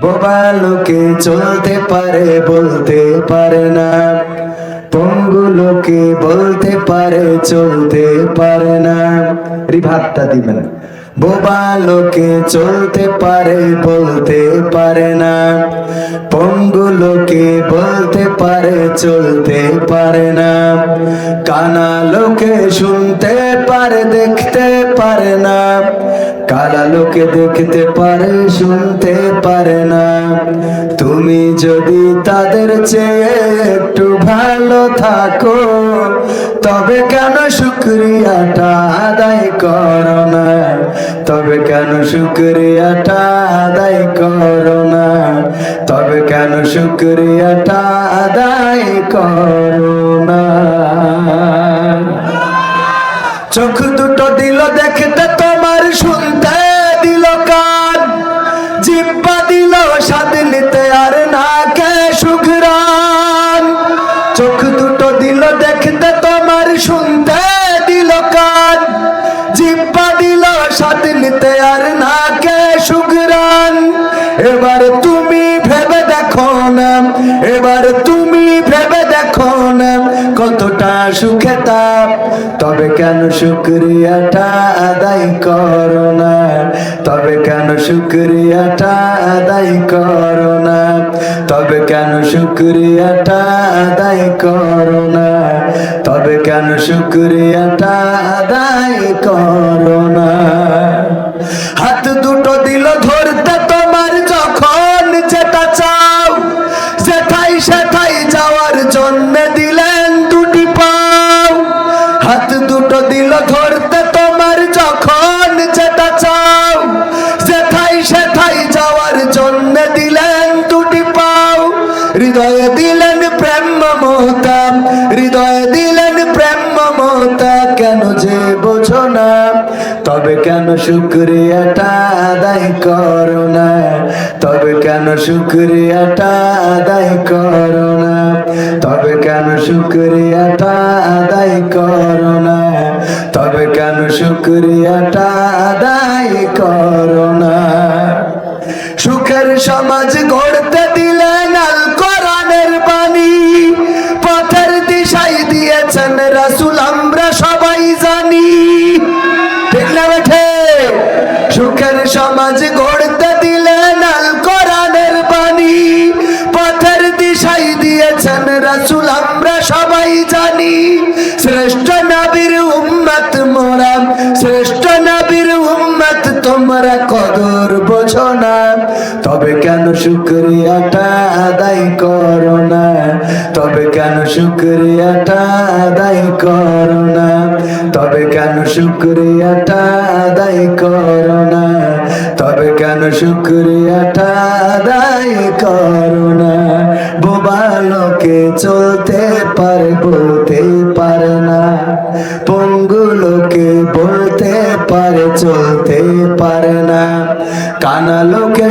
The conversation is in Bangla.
বোবা লোকে চলতে পারে, বলতে পারে না। পঙ্গু লোকে বলতে পারে, চলতে পারে না। রিভাবটা দিবেন। বোবা লোকে চলতে পারে, বলতে পারে না। পঙ্গু লোকে বলতে পারে, চলতে পারে না। কানা লোকে শুনতে পারে, দেখতে পারে না। কালা লোকে দেখতে পারে, শুনতে পারে না। তুমি যদি তাদের চেয়ে একটু ভালো থাকো, তবে কেন শুক্রিয়াটা আদায় করো না? তবে কেন শুক্রিয়াটা আদায় করো না? তবে কেন শুক্রিয়াটা আদায় করো না? চোখ দুটো দিল দেখতে দিল স্বাদ না কে সুখরান? চোখ দুটো দিল দেখতে তোমার, শুনতে দিল কান। জিব্বা দিল স্বাদ নিতে আর না কে সুখরান? এবার তুমি ভেবে দেখো না, এবার তুমি ভেবে দেখো না কতটা সুখে তবে কেন শুক্রিয়াটা আদায় করো না? তবে কেন শুক্রিয়াটা আদায় করো না? তবে কেন শুক্রিয়াটা আদায় করো না? তবে কেন শুক্রিয়াটা আদায় করো না? হাত দুটো দিল ধরতে জন্য দিলেন দুটি পাও, হৃদয়ে দিলেন প্রেম মমতা, হৃদয়ে দিলেন প্রেম মমতা, কেন যে বোঝো না, তবে কেন শুক্রিয়াটা আদায় করো না, তবে কেন শুক্রিয়াটা আদায় করো না, তবে কেন শুক্রিয়াটা আদায় করো না, তবে কেন শুক্রিয়াটা সুখের সমাজ গড়তে দিলেন আল কোরআনের বাণী। পথের দিশাই দিয়েছেন রাসূল, আমরা সবাই জানি। ঠিক না বেঠে? সুখের সমাজ গড়তে দিলেন আল কোরআনের বাণী। পথের দিশাই দিয়েছেন রাসূল, আমরা সবাই জানি। শ্রেষ্ঠ নবীর উম্মত মোরা, শ্রেষ্ঠ নবীর উম্মত তোমরা কদর বোঝো না। তবে কেন শুক্রিয়াটা আদায় করো না? তবে কেন শুক্রিয়াটা আদায় করো না? তবে কেন শুক্রিয়াটা আদায় করো না? তবে কেন শুক্রিয়াটা আদায় করো না? বোবা চলতে পারে, বলতে পারে না। পঙ্গু লোকে বলতে পারে, চলতে পারে না। কানা লোকে